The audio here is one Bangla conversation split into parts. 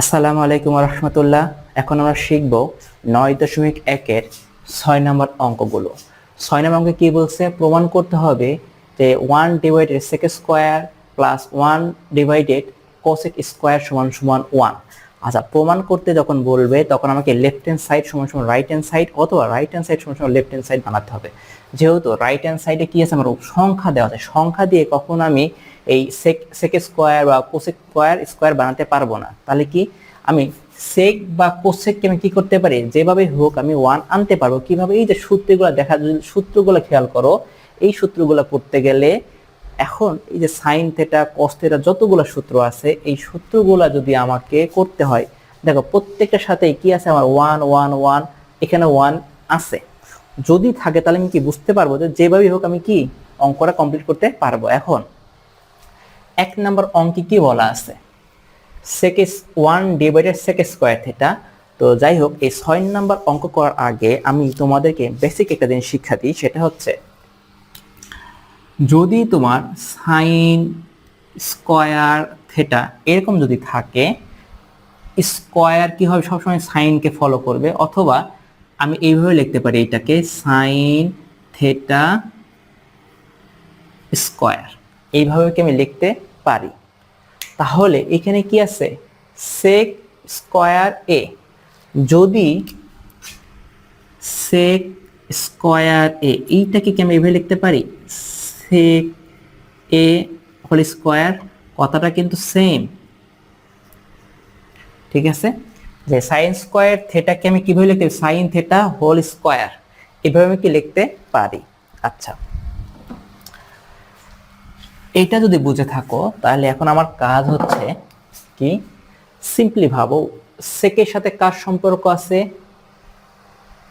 আসসালামু আলাইকুম রহমতুল্লাহ। এখন আমরা শিখব নয় দশমিক একের ছয় নম্বর অঙ্কগুলো। ছয় নম্বর অঙ্কে কী বলছে? প্রমাণ করতে হবে যে one divided sec square plus one divided cosec square সমান সমান ওয়ান আচ্ছা প্রমাণ করতে যখন বলবে, তখন আমাকে লেফট হ্যান্ড সাইড সমান সমান রাইট হ্যান্ড সাইড অথবা রাইট হ্যান্ড সাইড সমান সমান লেফট হ্যান্ড সাইড বানাতে হবে। যেহেতু রাইট হ্যান্ড সাইডে কি আছে? আমার সংখ্যা দেওয়া আছে। সংখ্যা দিয়ে কখন আমি এই সেক সেক স্কোয়ার বা কোসেক স্কোয়ার স্কোয়ার বানাতে পারব না। তাহলে কি? আমি সেক বা কোসেককে আমি কি করতে পারি? যেভাবে হোক আমি ওয়ান আনতে পারব। কীভাবে? এই যে সূত্রগুলো দেখা, সূত্রগুলো খেয়াল করো। এই সূত্রগুলো করতে গেলে এখন এই যে সাইন থেটা কস থেটা যতগুলো সূত্র আছে, এই সূত্রগুলা যদি আমাকে করতে হয়, দেখো প্রত্যেকটার সাথে কি আছে? আমার ওয়ান ওয়ান ওয়ান এখানে ওয়ান আছে। যদি থাকে তাহলে আমি কি বুঝতে পারব যে যেভাবেই হোক আমি কি অঙ্কটা কমপ্লিট করতে পারব এখন? এক নম্বর অঙ্কে কি বলা আছে? Sec one divided sec square theta তো যাই হোক, এই ছয় নম্বর অঙ্ক করার আগে আমি তোমাদেরকে বেসিক একটা জিনিস শিক্ষা দিই, সেটা হচ্ছে যদি তোমার সাইন, স্কোয়ার, থেটা এরকম যদি থাকে, স্কোয়ার কি হবে? সবসময় সাইনকে ফলো করবে। অথবা আমি এইভাবে লিখতে পারি এটাকে সাইন, থেটা, স্কোয়ার। এইভাবে কি আমি লিখতে পারি? তাহলে এখানে কি আছে? সেক স্কোয়ার এ যদি সেক স্কোয়ার এ এইটাকে কি আমি এভাবে লিখতে পারি? সেক এ হোল স্কোয়ার কথাটা কিন্তু সেম ঠিক আছে? যে সাইন স্কোয়ার থেটাকে আমি কীভাবে লিখতে সাইন থেটা হোল স্কোয়ার এভাবে আমি কি লিখতে পারি? আচ্ছা। এইটা যদি বুঝে থাকো, তাহলে এখন আমার কাজ হচ্ছে কি? সিম্পলি ভাবো সেকের সাথে কার সম্পর্ক আছে?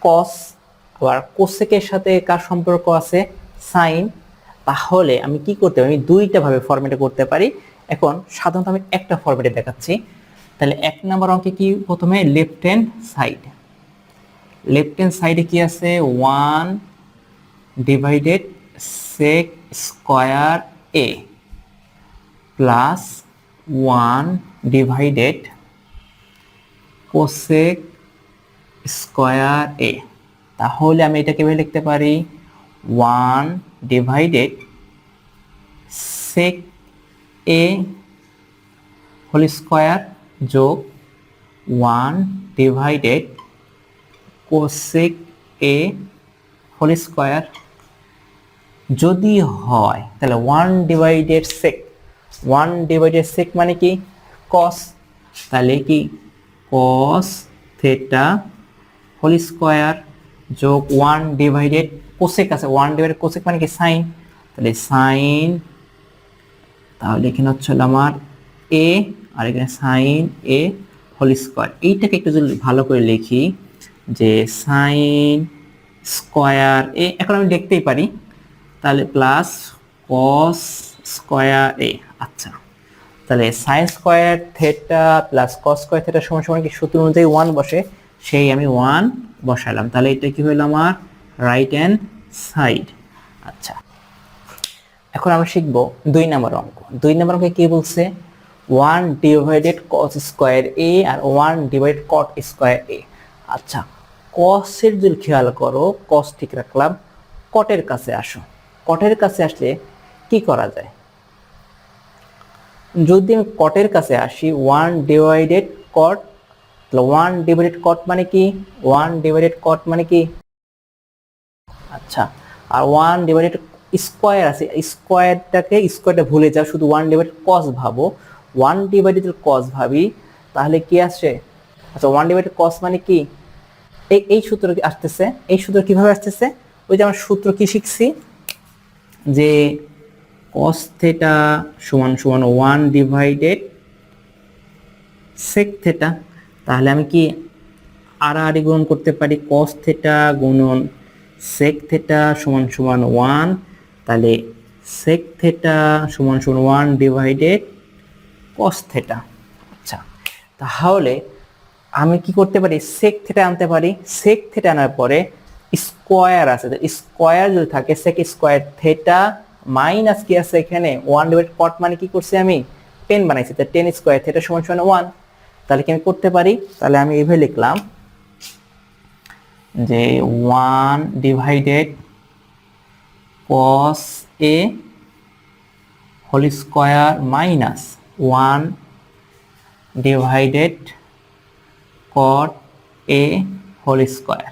কস আবার কোসেকের সাথে কার সম্পর্ক আছে? সাইন তাহলে আমি কি করতে পারি? আমি দুইটা ভাবে ফরম্যাটে করতে পারি। এখন সাধারণত আমি একটা ফরম্যাটে দেখাচ্ছি। তাহলে এক নম্বর অঙ্কে কি প্রথমে? Left hand side left hand সাইডে কি আছে? ওয়ান ডিভাইডেড সেক স্কোয়ার এ plus one divided cosec square এ তাহলে আমি এটা কীভাবে লিখতে পারি। ওয়ান ডিভাইডেড সেক এ হোল স্কোয়ার যোগ ওয়ান ডিভাইডেড কোসেক এ হোল স্কোয়ার যদি হয়, তাহলে one divided sec one divided sec মানে কি? কস তাহলে কি? কস থেটা হোল স্কোয়ার যোগ ওয়ান ডিভাইডেড কোসেক আছে, ওয়ান ডিভাইডেড কোসেক মানে কি? সাইন। তাহলে সাইন, তাহলে এখানে হচ্ছে হলো আমার এ, আর এখানে সাইন এ হোল স্কোয়ার। এইটাকে একটু যদি ভালো করে লিখি, যে সাইন স্কোয়ার এ, এখন আমি দেখতেই পারি, তাহলে প্লাস কস স্কোয়ার এ আচ্ছা। তাহলে sine square theta plus cos square theta সমান সমান কি? সূত্র অনুযায়ী ওয়ান বসে, সেই আমি ওয়ান বসালাম। তাহলে এটা কি হলো আমার? রাইট হ্যান্ড সাইড আচ্ছা। এখন আমরা শিখব দুই নম্বর অঙ্ক। দুই নম্বর অঙ্কে কি বলছে? ওয়ান ডিভাইডেড কস স্কোয়ার এ আর ওয়ান ডিভাইডেড কট স্কোয়ার এ আচ্ছা কসের যদি খেয়াল করো কস ঠিক রাখলাম কটের কাছে আসো। কটের কাছে আসলে কি করা যায়? যদি আমি কটের কাছে আসি one divided cot one divided cot মানে কি? ওয়ান ডিভাইডেড কট মানে কি? আচ্ছা আর ওয়ান ডিভাইডেড স্কোয়ার আছে স্কোয়ারটাকে স্কোয়ারটা ভুলে যাও, শুধু ওয়ান ডিভাইডেড কস ভাবো ওয়ান ডিভাইডেড কস ভাবি, তাহলে কি আসে? আচ্ছা ওয়ান ডিভাইডেড কস মানে কি? এই এই সূত্র আসতেছে? এই সূত্র কীভাবে আসতেছে? ওই যে আমার সূত্র কি শিখছি? যে কস থেটা সমান সমান ওয়ান ডিভাইডেড সেক থেটা তাহলে আমি কি আড়াআড়ি গুণন করতে পারি? কস থেটা গুণন সেক থেটা সমান সমান ওয়ান তাহলে সেক থেটা সমান সমান ওয়ান ডিভাইডেড কস থেটা আচ্ছা তাহলে আমি কি করতে পারি? সেক থেটা আনতে পারি। সেক থেটা আনার পরে স্কোয়ার আছে। স্কোয়ার যদি থাকে সেক স্কোয়ার থেটা মাইনাস কি আছে এখানে? ওয়ান ডিভাইড কট মানে কি করছি আমি? টেন বানাইছি। টেন স্কোয়ার থেটা সমান সমান ওয়ান তাহলে কি আমি করতে পারি? তাহলে আমি এইভাবে লিখলাম। যে ওয়ান ডিভাইডেড cos এ whole square minus one divided cot এ হোল স্কোয়ার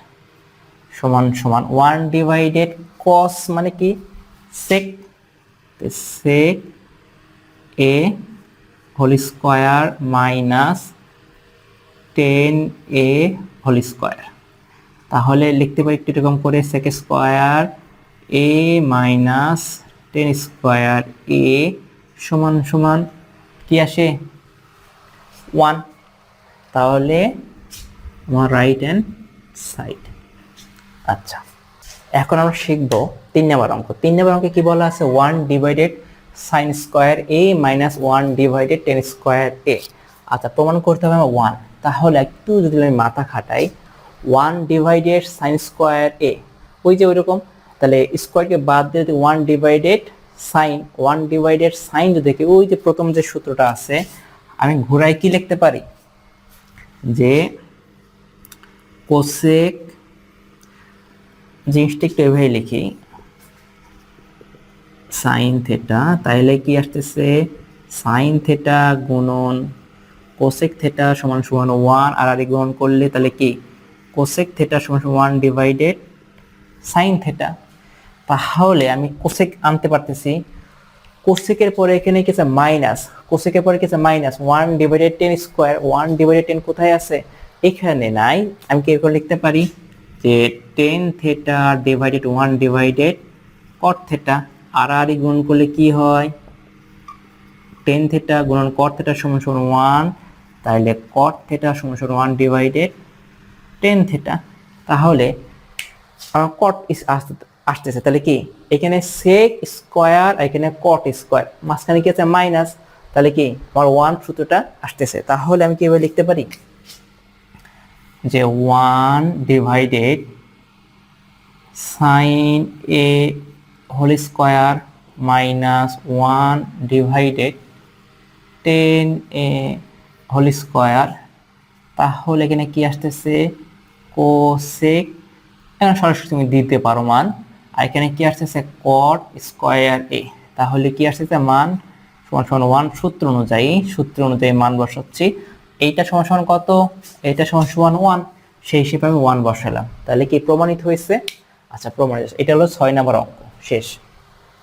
সমান সমান ওয়ান ডিভাইডেড cos মানে কি? sec sec এ হোল স্কোয়ার মাইনাস টেন এ হোল স্কোয়ার। তাহলে লিখতে পারি একটু এরকম করে, sec স্কোয়ার এ মাইনাস টেন স্কোয়ার এ সমান সমান কি আসে? ওয়ান তাহলে আমার রাইট হ্যান্ড সাইড আচ্ছা এখন আমরা শিখব তিন নম্বর অঙ্ক। তিন নম্বর অঙ্কে কি বলা আছে? ওয়ান ডিভাইডেড সাইন স্কোয়ার এ minus one divided tan square এ আচ্ছা প্রমাণ করতে হবে আমার ওয়ান তাহলে একটু যদি আমি মাথা খাটাই ওয়ান ডিভাইডেড সাইন স্কোয়ার এ ওই যে ওইরকম, তাহলে স্কোয়ারকে বাদ দিয়ে যদি one divided sine one divided sine যদি দেখি, ওই যে প্রথম যে সূত্রটা আছে, আমি ঘোরায় কি লিখতে পারি? যে কোসেক জিনিসটা একটু এভাবে লিখি। সাইন থেটা তাইলে কি আসতেছে? সাইন থেটা গুণন কোসেক থেটা সমান সমান ওয়ান আর আর গুণন করলে তাহলে কি? কোসেক থেটা সমান ওয়ান ডিভাইডেড সাইন থেটা তাহলে আমি কোসেক আনতে পারতেছি। কোসেকের পরে এখানে কি আছে? মাইনাস কোসেকের পরে কি আছে? Minus one divided tan square one divided tan কোথায় আছে? এখানে নাই। আমি কি এরকম লিখতে পারি? যে tan theta divided one divided cot theta আর আর গুণ করলে কি হয়? টেন থেটা গুণন কট থেটা সমান সমান ওয়ান তাহলে কট থেটা সমান সমান ওয়ান ডিভাইডেড টেন থেটা তাহলে কট আসতে আসতেছে। তাহলে কি? এখানে সেক স্কোয়ার এখানে কট স্কোয়ার মাঝখানে কি আছে? মাইনাস তাহলে কি? আমার ওয়ান সূত্রটা আসতেছে। তাহলে আমি কীভাবে লিখতে পারি? যে ওয়ান ডিভাইডেড সাইন এ whole square minus one divided tan এ হোল স্কোয়ার তাহলে এখানে কি আসতেছে? কোসেক এখানে সরাসরি তুমি দিতে পারো মান। আর এখানে কি আসতেছে? কট স্কোয়ার এ তাহলে কি আসতেছে? মান সমান সমান ওয়ান সূত্র অনুযায়ী সূত্র অনুযায়ী মান বসাচ্ছি। এইটা সমান সমান কত? এইটা সমান সমান ওয়ান সেই হিসেবে আমি ওয়ান বসালাম। তাহলে কি প্রমাণিত হয়েছে? আচ্ছা প্রমাণিত এটা হলো ছয় নম্বর অঙ্ক। শেষ।